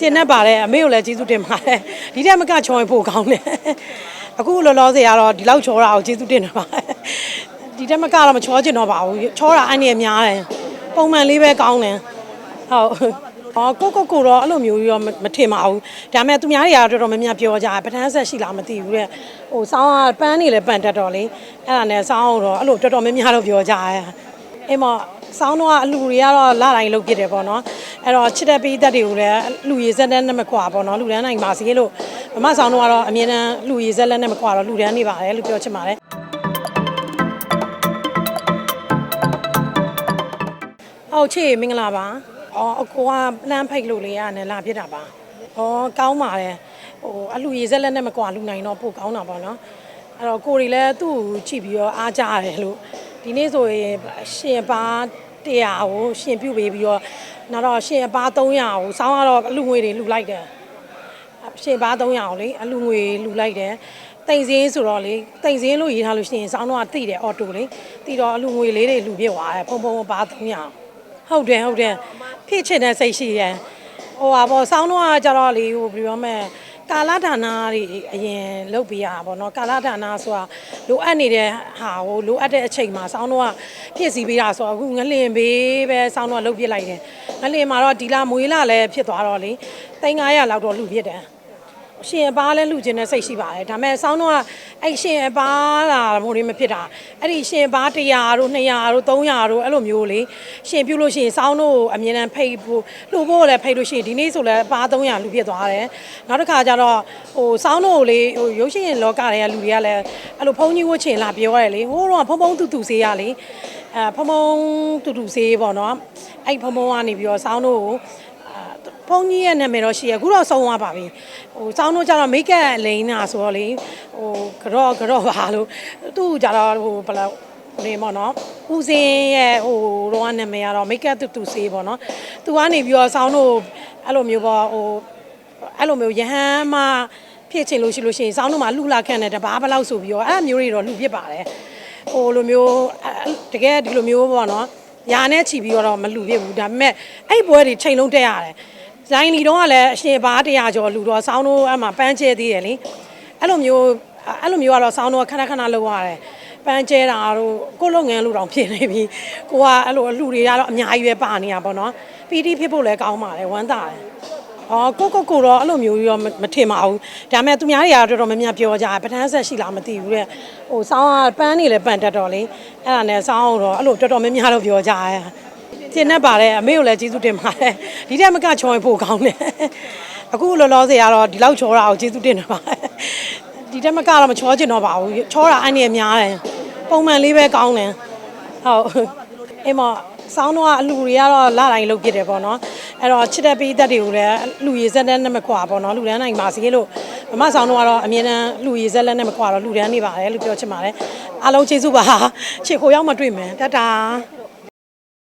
ကျင်းတတ်ပါတယ်အမေကိုလည်းကျေးဇူးတင်ပါတယ်ဒီတက်မကချောရင်ပိုကောင်းတယ်အခုလောလောဆယ်ကတော့ဒီလောက်ချောတာကိုကျေးဇူးတင်တယ်ပါတယ်ဒီတက်မကတော့မချောချင်တော့ပါဘူးချောတာအန်ရများတယ်ပုံမှန်လေးပဲကောင်းတယ်ဟုတ်အော်ကိုကိုကိုတော့အဲ့လိုမျိုးကြီးတော့မထင်ပါဘူးဒါပေမဲ့သူများတွေကတော့တော်တော်များများပြောကြတယ်ပထန်းဆက်ရှိလားမသိဘူးတဲ့ဟိုစောင်းကပန်းနေလဲပန်တတ်တော့လေအဲ့ဒါနဲ့စောင်းတော့အဲ့လိုတော်တော်များများတော့ပြောကြတယ်အဲ့မစောင်းတော့အလူတွေကတော့လာတိုင်းလုတ်ပြစ်တယ်ပေါ့နော် အဲ့တော့ချစ်တဲ့ပေးသက်တွေကိုလည်းလူရည်စက်တဲ့နဲ့မကွာပေါ့နော်လူတန်းနိုင်ပါစေလို့မမဆောင်တော့ကတော့အမြဲတမ်းလူရည်စက်လက်နဲ့မကွာတော့လူတန်းနေပါတယ်လို့ပြောချင်ပါတယ်ဟုတ်ချေမင်္ဂလာပါ။အော်အကိုကလမ်းဖိတ်လို့လေးရတယ်လာပြစ်တာပါ။အော်ကောင်းပါတယ်။ဟိုအလူရေစက်လက်နဲ့မကွာလူနိုင်တော့ပို့ကောင်းတာပေါ့နော်။အဲ့တော့ကိုရီလည်းသူ့ကိုကြည့်ပြီးတော့အားကြရတယ်လို့ဒီနေ့ဆိုရင်ရှင်ပါ 100ကိုရှင်ပြုတ်ပေးပြီးတော့နောက်တော့ရှင်ပါ300ကိုစောင်းကတော့အလူငွေတွေလှူလိုက်တယ်။ရှင်ပါ300ကိုလေအလူငွေလှူလိုက်တယ်။တိန်စင်းဆိုတော့လေတိန်စင်းလို့ရေးထားလို့ရှိရင်စောင်းတော့တိတယ်အော်တိုလေတိတော့အလူငွေလေးတွေလှူပြစ်သွားတယ်ဖုံဖုံပါ300ဟုတ်တယ်ဟုတ်တယ်ဖြစ်ချင်တဲ့စိတ်ရှိတယ်ဟိုပါပေါ့စောင်းတော့ကကြတော့လေဟိုဘယ်လိုပြောမလဲ ကာလဌာနတွေအရင်လုတ်ပေးရတာပေါ့နော်ကာလဌာနဆိုတာလိုအပ်နေတဲ့ဟာဟိုလိုအပ်တဲ့အချိန်မှာစောင်းတော့ကဖြစ်စီပေးတာဆိုတော့အခုငလင်ဘေးပဲစောင်းတော့လုတ်ပြစ်လိုက်တယ်ငလင်မှာတော့ဒီလာမွေးလာလည်းဖြစ်သွားတော့လေ3900လောက်တော့လူပြစ်တယ် ရှင်အပားလဲလူချင်းတဲ့စိတ်ရှိပါတယ်ဒါပေမဲ့စောင်းတော့ကအဲ့ရှင်အပားလာမို့လေးမဖြစ်တာအဲ့ဒီရှင်အပား100တို့200တို့300တို့အဲ့လိုမျိုးလေရှင်ပြုလို့ရှိရင်စောင်းတို့အမြဲတမ်းဖိတ်ဖို့လှူဖို့လည်းဖိတ်လို့ရှိရင်ဒီနေ့ဆိုလည်းအပား300လူဖြစ်သွားတယ်နောက်တစ်ခါကျတော့ဟိုစောင်းတို့လေဟိုရုပ်ရှင်လောကတွေကလူတွေကလည်းအဲ့လိုဖုန်းကြီးဝတ်ချင်လာပြောရတယ်လေဟိုတော့ဖုန်းဖုန်းတူတူစေးရလေအဲဖုန်းဖုန်းတူတူစေးပေါ့နော်အဲ့ဖုန်းဖုန်းကနေပြီးတော့စောင်းတို့ကို ဖုန်းကြီးရဲ့နာမည်တော့ရှိရအခုတော့ဆုံးသွားပါပြီဟိုစောင်းတို့ကျတော့မိတ်ကပ်လိန်နာဆိုတော့လေဟိုကြော့ကြော့ပါလို့သူ့ကျတော့ဟိုဘယ်လောက်နေမော်နော်ဦးစင်းရဲ့ဟိုတော့နာမည်ကတော့မိတ်ကပ်တူတူစေးပေါ့နော်သူကနေပြီးတော့စောင်းတို့အဲ့လိုမျိုးပေါ့ဟိုအဲ့လိုမျိုးယဟန်မဖြစ်ချင်လို့ရှိလို့ရှိရင်စောင်းတို့မှာလှလာခန့်တယ်တပားဘယ်လောက်ဆိုပြီးတော့အဲ့မျိုးတွေတော့လှပြစ်ပါတယ်ဟိုလိုမျိုးတကယ်ဒီလိုမျိုးပေါ့နော်ညာနဲ့ချီပြီးတော့မလှပြစ်ဘူးဒါပေမဲ့အဲ့ပွဲတွေချိန်လုံးတက်ရတယ် ဇိုင်းလီတော့ကလည်းအရှင်ဘာတရားကျော်လူတော့စောင်းတို့အဲ့မှာပန်းကျဲသေးတယ်လေအဲ့လိုမျိုးအဲ့လိုမျိုးကတော့စောင်းတို့ကခဏခဏလုပ်ရတယ်ပန်းကျဲတာတို့ကိုယ့်လုပ်ငန်းလို့တောင်ဖြစ်နေပြီကိုကအဲ့လိုအလှတွေကတော့အများကြီးပဲပါနေတာပေါ့နော်ပီတီဖြစ်ဖို့လည်းကောင်းပါတယ်ဝမ်းသာတယ်အော်ကိုကိုကိုတော့အဲ့လိုမျိုးကြီးတော့မထင်ပါဘူးဒါပေမဲ့သူများတွေကတော့တော်တော်များများပြောကြတယ်ပထန်းဆက်ရှိလားမသိဘူးတဲ့ဟိုစောင်းကပန်းနေလဲပန်တတ်တော့လေအဲ့ဒါနဲ့စောင်းတော့အဲ့လိုတော်တော်များများတော့ပြောကြတယ် ကျင်းတတ်ပါတယ်အမေကိုလည်းကျေးဇူးတင်ပါတယ်ဒီတက်မကချောရင်ပိုကောင်းတယ်အခုလောလောဆယ်ကတော့ဒီလောက်ချောတာကိုကျေးဇူးတင်တယ်ပါတယ်ဒီတက်မကတော့မချောချင်တော့ပါဘူးချောတာအန်ရများတယ်ပုံမှန်လေးပဲကောင်းတယ်ဟုတ်အိမ်မစောင်းတော့အလူတွေကတော့လာတိုင်းလုတ်ပြစ်တယ်ပေါ့နော်အဲ့တော့ချစ်တဲ့ပေးသက်တွေကိုလည်းလူရည်စက်တဲ့နဲ့မကွာပေါ့နော်လူတန်းနိုင်ပါစေလို့မမဆောင်တော့ကတော့အမြဲတမ်းလူရည်စက်လက်နဲ့မကွာတော့လူတန်းနေပါတယ်လို့ပြောချင်ပါတယ်အားလုံးကျေးဇူးပါချစ်ကိုရောက်မှတွေ့မယ်တတ်တာ